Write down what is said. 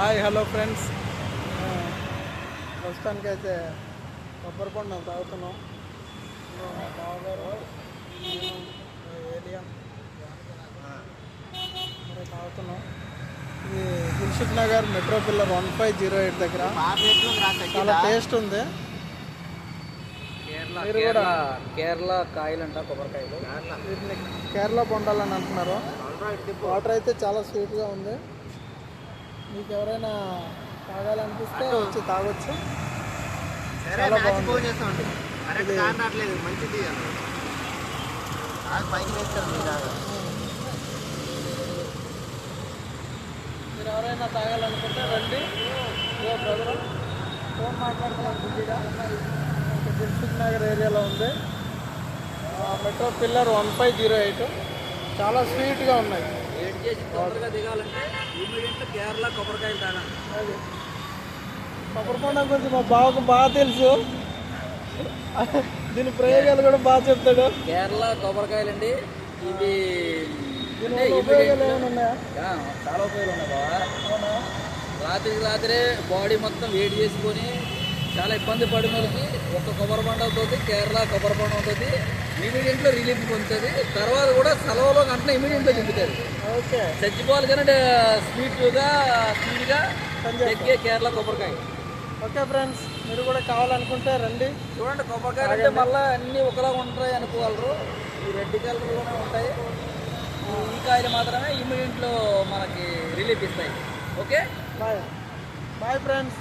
Hi hello friends. ప్రస్తుతానికి అయితే కొబ్బరి పండు తాగుతున్నాం. బావగారు ఇక్కడ తాగుతున్నాం. ఇది Dilsukh Nagar metro pillar one five zero eight దగ్గర. చాలా టేస్ట్ ఉంది. కేరళ మీరు కూడా- కేరళ కాయలు అంట కొబ్బరికాయలు. వీటిని కేరళ బొండాలని అంటున్నారు. వాటర్ అయితే చాలా స్వీట్గా ఉంది. మీకు ఎవరైనా తాగాలనిపిస్తే వచ్చి తాగొచ్చు. చాలా బాగుంది. ఇది- మంచిది అన్నారు నాకు పైకి వేస్తారు మీ దాకా మీరు ఎవరైనా తాగాలనుకుంటే రండి. ఇదో బ్రదర్ ఫోన్ మాట్లాడుతున్నాం బిజీగా దిల్సుఖ్ నగర్ ఏరియాలో ఉంది. ఆ metro pillar one five zero eight. చాలా స్వీట్గా ఉన్నాయి. చేసి తొందరగా దిగాలంటే ఇమీడియట్ కేరళ కొబ్బరికాయలు తాగాలి అది. కొబ్బరికొండ గురించి మా బావకు బాగా తెలుసు. దీని ప్రయోగాలు కూడా బాగా చెప్తాడు. కేరళ కొబ్బరికాయలు అండి ఇవి దీని అంటే చాలా ఉపయోగాలు ఉన్నాయి బాబా అవునా? రాత్రికి రాత్రే బాడీ మొత్తం వేడి చేసుకొని చాలా ఇబ్బంది పడిన వాళ్ళకి ఒక కొబ్బరి బండ అవుతుంది కేరళ కొబ్బరి బండ అవుతుంది. ఇమీడియట్లో రిలీఫ్ పొందుతుంది. తర్వాత కూడా సెలవులో గంటనే ఇమీడియట్లో చెందుతుంది ఓకే. చచ్చిపోవాలి కానీ స్వీట్గా స్వీట్గా ఎక్కే కేరళ కొబ్బరికాయ. ఓకే ఫ్రెండ్స్ మీరు కూడా కావాలనుకుంటే రండి. చూడండి కొబ్బరికాయలు అంటే మళ్ళీ అన్నీ ఒకలా ఉంటాయి అనుకోగలరు. ఈ రెడ్ కలర్లోనే ఉంటాయి. ఈ కాయలు మాత్రమే ఇమీడియట్లో మనకి రిలీఫ్ ఇస్తాయి. ఓకే? బాయ్. Bye friends.